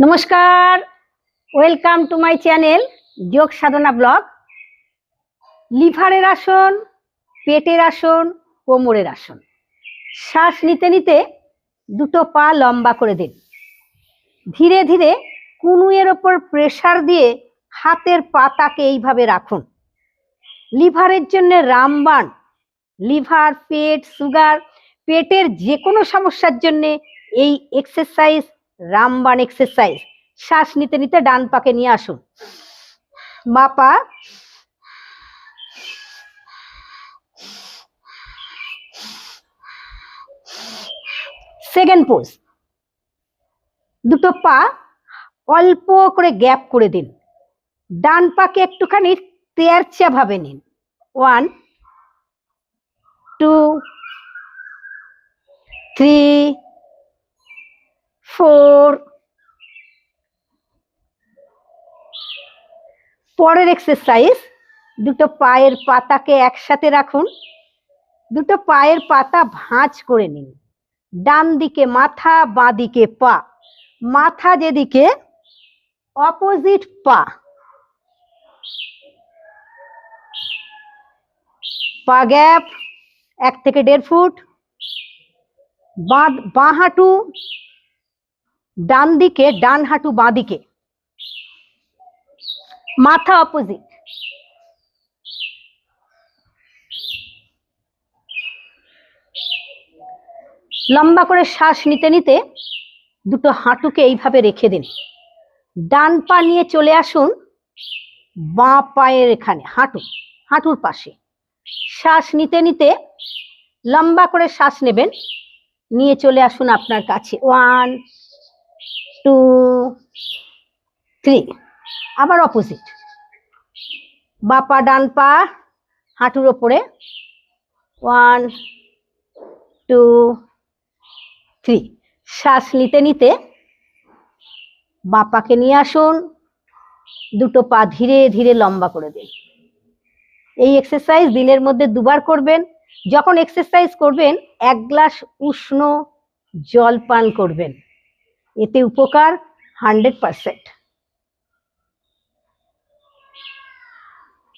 নমস্কার। Welcome to my channel যোগ সাধনা blog লিভারের আসন, পেটের আসন, কোমরের আসন। শ্বাস নিতে নিতে দুটো পা লম্বা করে দিন। ধীরে ধীরে কুনুয়ের ওপর প্রেসার দিয়ে হাতের পাতাকে এইভাবে রাখুন। লিভারের জন্য রামবান, লিভার, পেট, সুগার, পেটের যে কোনো সমস্যার জন্য এই এক্সারসাইজ রামবাণ এক্সারসাইজ শ্বাস নিতে নিতে ডান পাকে নিয়ে আসুন। মা পা। সেকেন্ড পোজ দুটো পা অল্প করে গ্যাপ করে দিন। ডান পাকে একটুখানি তেরচা ভাবে নিন। One two three four. পরের এক্সারসাইজ দুটো পায়ের পাতাকে একসাথে রাখুন। দুটো পায়ের পাতা ভাঁজ করে নিন। ডান দিকে মাথা, বাঁ দিকে পা। মাথা যেদিকে অপোজিট পা। পা গ্যাপ এক থেকে দেড় ফুট। বাঁ হাঁটু ডান দিকে ডান হাঁটু বাঁ দিকে মাথা অপোজিট লম্বা করে শ্বাস নিতে নিতে দুটো হাঁটুকে এইভাবে রেখে দিন। ডান পা নিয়ে চলে আসুন, বাঁ পায়ের এখানে, হাঁটু, হাঁটুর পাশে। শ্বাস নিতে নিতে লম্বা করে শ্বাস নেবেন, নিয়ে চলে আসুন আপনার কাছে। ওয়ান টু থ্রি আবার অপোজিট বা পা ডান পা, হাঁটুর ওপরে। ওয়ান টু থ্রি শ্বাস নিতে নিতে বাপাকে নিয়ে আসুন। দুটো পা ধীরে ধীরে লম্বা করে দিন। এই এক্সারসাইজ দিনের মধ্যে দুবার করবেন। যখন এক্সারসাইজ করবেন, এক গ্লাস উষ্ণ জল পান করবেন। এতে উপকার হান্ড্রেড পারসেন্ট